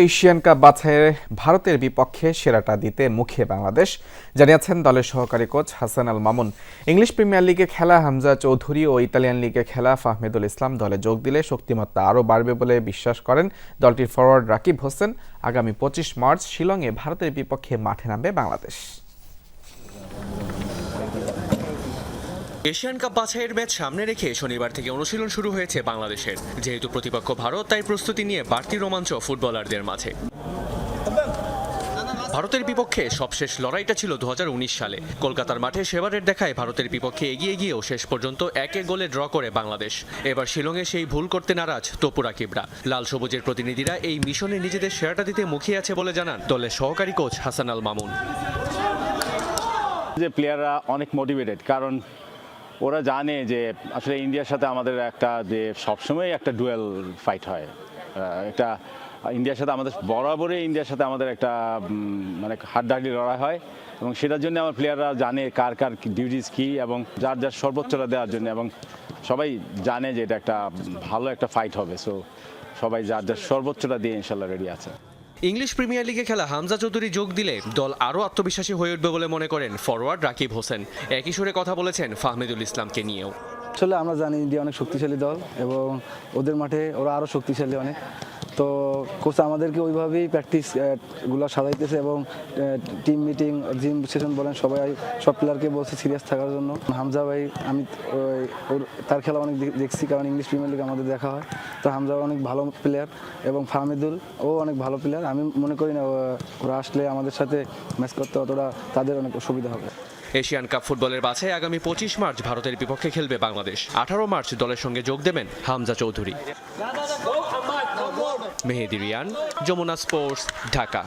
Asian cup বাছাই ভারতের বিপক্ষে সেরাটা দিতে মুখে বাংলাদেশ, জানিয়েছেন দলের সহকারী coach Hasan Al Mamun. English Premier লিগে খেলা হামজা চৌধুরী ও ইতালিয়ান লিগে খেলা ফাহমেদুল ইসলাম দলে যোগ দিলে শক্তিমত্তা আরও বাড়বে বলে বিশ্বাস করেন দলটির ফরওয়ার্ড রাকিব হোসেন। আগামী পঁচিশ মার্চ শিলংয়ে ভারতের বিপক্ষে মাঠে নামবে বাংলাদেশ। এশিয়ান কাপ বাছাইয়ের ম্যাচ সামনে রেখে শনিবার থেকে অনুশীলন শুরু হয়েছে বাংলাদেশের। যেহেতু প্রতিপক্ষ ভারত, তাই প্রস্তুতি নিয়ে বাড়তি রোমাঞ্চ ফুটবলারদের মাঝে। ভারতের বিপক্ষে সবশেষ লড়াইটা ছিল দু হাজার উনিশ সালে। কলকাতার মাঠে সেবারের দেখায় ভারতের বিপক্ষে এগিয়ে গিয়েও শেষ পর্যন্ত এক গোলে ড্র করে বাংলাদেশ। এবার শিলংয়ে সেই ভুল করতে নারাজ তপু রাকিবরা লাল সবুজের প্রতিনিধিরা এই মিশনে নিজেদের সেরাটা দিতে মুখিয়ে আছে বলে জানান দলের সহকারী কোচ হাসান আল মামুন। যে প্লেয়াররা অনেক মোটিভেটেড কারণ ওরা জানে যে আসলে ইন্ডিয়ার সাথে আমাদের একটা যে সবসময় একটা ডুয়েল ফাইট হয়। একটা ইন্ডিয়ার সাথে আমাদের বরাবরই ইন্ডিয়ার সাথে আমাদের একটা মানে হাড্ডাহাড্ডি লড়াই হয় এবং সেটার জন্য আমার প্লেয়াররা জানে কার কার ডিউটিস কী এবং যার যার সর্বোচ্চটা দেওয়ার জন্য এবং সবাই জানে যে এটা একটা ভালো একটা ফাইট হবে। সো সবাই যার যার সর্বোচ্চটা দিয়ে ইনশাল্লাহ রেডি আছে। ইংলিশ প্রিমিয়ার লিগে খেলা হামজা চৌধুরী যোগ দিলে দল আরও আত্মবিশ্বাসী হয়ে উঠবে বলে মনে করেন ফরওয়ার্ড রাকিব হোসেন। একই সুরে কথা বলেছেন ফাহমিদুল ইসলামকে নিয়েও। আসলে আমরা জানি ইন্ডিয়া অনেক শক্তিশালী দল এবং ওদের মাঠে ওরা আরও শক্তিশালী অনেক। তো কোচ আমাদেরকে ওইভাবেই প্র্যাকটিসগুলো সাজাইতেছে এবং টিম মিটিং জিম সেশন বলেন, সবাই সব প্লেয়ারকে বলছে সিরিয়াস থাকার জন্য। হামজা ভাই, আমি তার খেলা অনেক দেখছি কারণ ইংলিশ প্রিমিয়ার লিগ আমাদের দেখা হয়। তো হামজা অনেক ভালো প্লেয়ার এবং ফাহমিদুল, ও অনেক ভালো প্লেয়ার আমি মনে করি না ওরা আসলে আমাদের সাথে ম্যাচ করতে অতটা তাদের অনেক সুবিধা হবে। এশিয়ান কাপ ফুটবলের বাছাই আগামী পঁচিশ মার্চ ভারতের বিপক্ষে খেলবে বাংলাদেশ। আঠারো মার্চ দলের সঙ্গে যোগ দেবেন হামজা চৌধুরী। মেহেদি রিয়ান যমুনা স্পোর্টস ঢাকা।